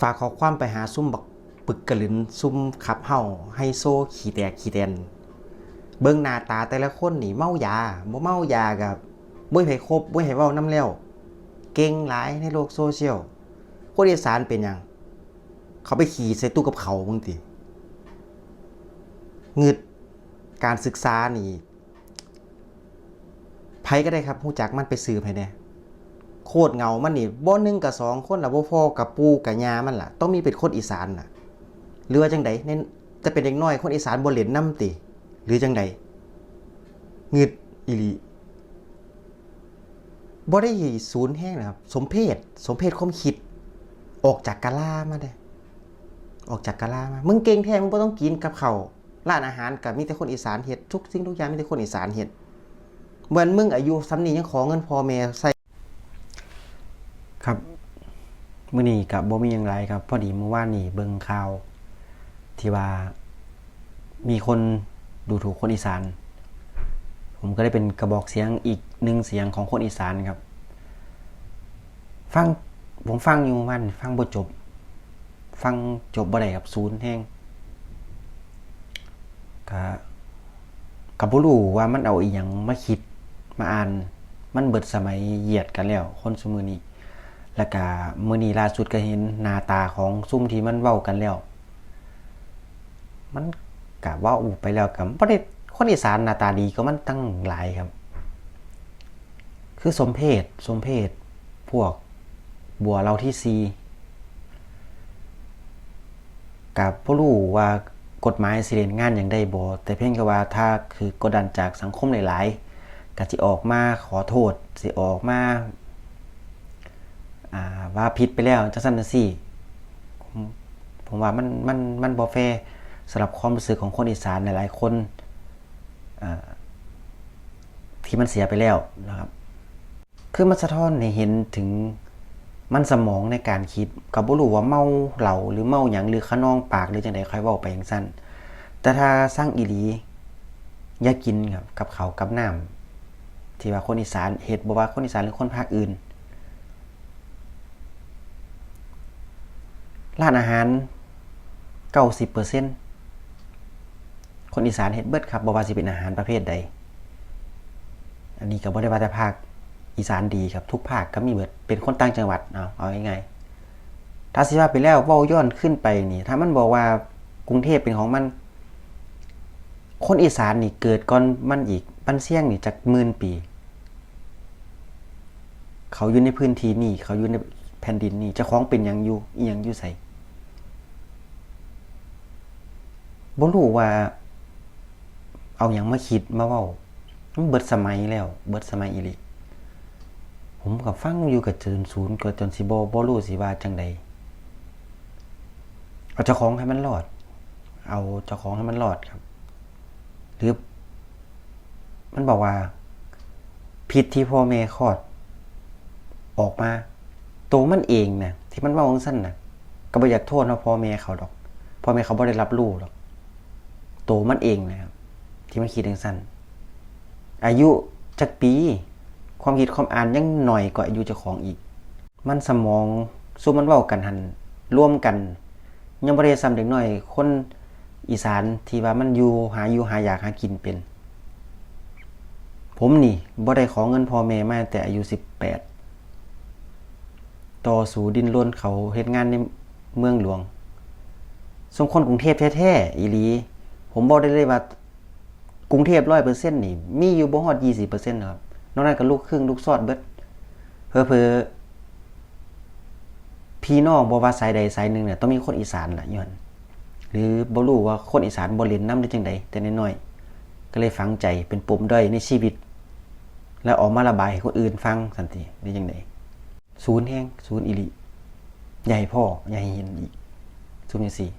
ฝากขอความไปหาซุ่มบักปึกกระลินซุ่มขับเฮาให้โซ่ขี่แตกขี่แตนเบิ่งหน้าตาแต่ละคนนี่เมายาบ่เมายากับบ่ให้ครบบ่ให้เว้านำแล้วเก่งหลายในโลกโซเชียลคนอีสานเป็นยังเขาไปขี่ใส่ตู้กับเขามึงติงึดการศึกษานี่ไผก็ได้ครับรู้จักมันไปสืบให้แน่ โคตรเงามันนี่บ่หนึ่งกับสองคนละบ่พอกับปูกับยามันล่ะ ต้องมีเป็นคนอีสานน่ะ หรือว่าจังไดเน้นจะเป็นเด็กน้อยคนอีสานบ่เล่นนำติ หรือจังไดเงึดอีลีบ่ได้ศูนย์แห้งนะครับ สมเพศสมเพศความคิด ออกจากกะลามาเด้ออกจากกะลามา มึงเก่งแท้มึงบ่ต้องกินกับเขาร้านอาหารกับมีแต่คนอีสานเฮ็ดทุกสิ่งทุกอย่างมีแต่คนอีสานเฮ็ดเหมือนมึงอายุซ้ำนี้ยังขอเงินพ่อแม่ใส่ ครับมื้อนี้กับบ่มีหยังไรครับ พอดีเมื่อวานนี้เบิ่งข่าว ที่ว่ามีคนดูถูกคนอีสาน ผมก็ได้เป็นกระบอกเสียงอีกหนึ่งเสียงของคนอีสานครับ ฟังผมฟังอยู่มันฟังบ่จบ ฟังจบบ่ได้ครับศูนย์แห้งก็ก็บ่รู้ว่ามันเอาอีหยังมาคิดมาอ่าน มันเบิดสมัยเหยียดกันแล้ว คนซุมื้อนี้ แล้วก็มื้อนี้ล่าสุดก็เห็นหน้าตาของซุ่มที่มันเว้ากันแล้ว มันกะว่าไปแล้วกับบ่ได้คนอีสานหน้าตาดีก็มันตั้งหลายครับ คือสมเพศสมเพศพวกบัวเราที่ซีกับบ่รู้ว่ากฎหมายสิเล่นงานอย่างใดบ่แต่เพียงแค่ว่าถ้าคือกดดันจากสังคมหลาย ๆก็สิออกมาขอโทษสิออกมา ว่าผิดไปแล้วจังซั่นจังซี่ผมว่ามันมันมันบ่แฟสำหรับความรู้สึกของคนอีสานหลายๆคนที่มันเสียไปแล้วนะครับ คือมันสะท้อนให้เห็นถึงมันสมองในการคิดกับบ่รู้ว่าเมาเหล้าหรือเมาหยังหรือขนองปากหรือจังไดค่อยเว้าไปจังซั่นแต่ถ้าสร้างอีหลีอย่ากินครับกับเขากับน้ำที่ว่าคนอีสานเฮ็ดบ่ว่าคนอีสานหรือคนภาคอื่น ร้านอาหารเก้าสิบเปอร์เซ็นคนอีสานเฮ็ดเบิดครับบ่ว่าสิเป็นอาหารประเภทใด อันนี้ก็บ่ได้ว่าแต่ภาคอีสานดีครับทุกภาคก็มีเบิดเป็นคนต่างจังหวัดเอาเอาง่ายๆถ้าสิว่าไปแล้วเว้าย้อนขึ้นไปนี่ ถ้ามันบอกว่ากรุงเทพเป็นของมัน คนอีสานนี่เกิดก่อนมันอีกปันเสี่ยงนี่จากหมื่นปี เขาอยู่ในพื้นที่นี่ เขาอยู่ในแผ่นดินนี่เจ้าของเป็นยังอยู่อีหยังอยู่ใส่ บ่รู้ว่า เอาหยังมาคิดมาเว้ามันเบิดสมัยแล้ว เบิดสมัยอีหลีผมก็ฟังอยู่กับจนศูนย์ก็จนสิบ่บ่รู้สิว่าจังใดเอาเจ้าของให้มันรอด เอาเจ้าของให้มันรอดครับ หรือ มันบอกว่า ผิดที่พ่อแม่คลอด ออกมาตัวมันเองนะที่มันว่าองสั้นนะก็บ่อยากโทษเนาะพ่อแม่เขาดอกพ่อแม่เขาบ่ได้รับรู้หรอก ตัวมันเองนะครับ ที่มันคิดองสั้นอายุจักปี ความคิดความอ่านยังหน่อยกว่าอายุเจ้าของอีก มันสมองสู้มันเว้ากันหันร่วมกัน ยังบ่ได้ซ้ำเด็กน้อย คนอีสานที่ว่ามันอยู่หาอยู่หาอยากหากินเป็น ผมนี่บ่ได้ขอเงินพ่อแม่มาแต่อายุ18ต่อสู่ดินล้นเขาเฮ็ดงานในเมืองหลวงสมคนกรุงเทพแท้ๆอีลี ผมบอกได้เลยว่ากรุงเทพ100%นี่ มีอยู่บ่ฮอด20%ครับ นอกนั้นก็ลูกครึ่งลูกซอดเบิดเผลอๆพี่น้องบ่ว่าสายใดสายหนึ่งเนี่ยต้องมีคนอีสานล่ะยู่หั่นหรือบ่รู้ว่าคนอีสานบ่เล่นน้ำได้จังไดแต่น้อยๆก็เลยฝังใจเป็นปมด้อยในชีวิต แล้วออกมาระบายให้คนอื่นฟังสันติได้จังไดศูนย์แห้งศูนย์อิริใหญ่พ่อใหญ่เห็นอีกศูนย์สี่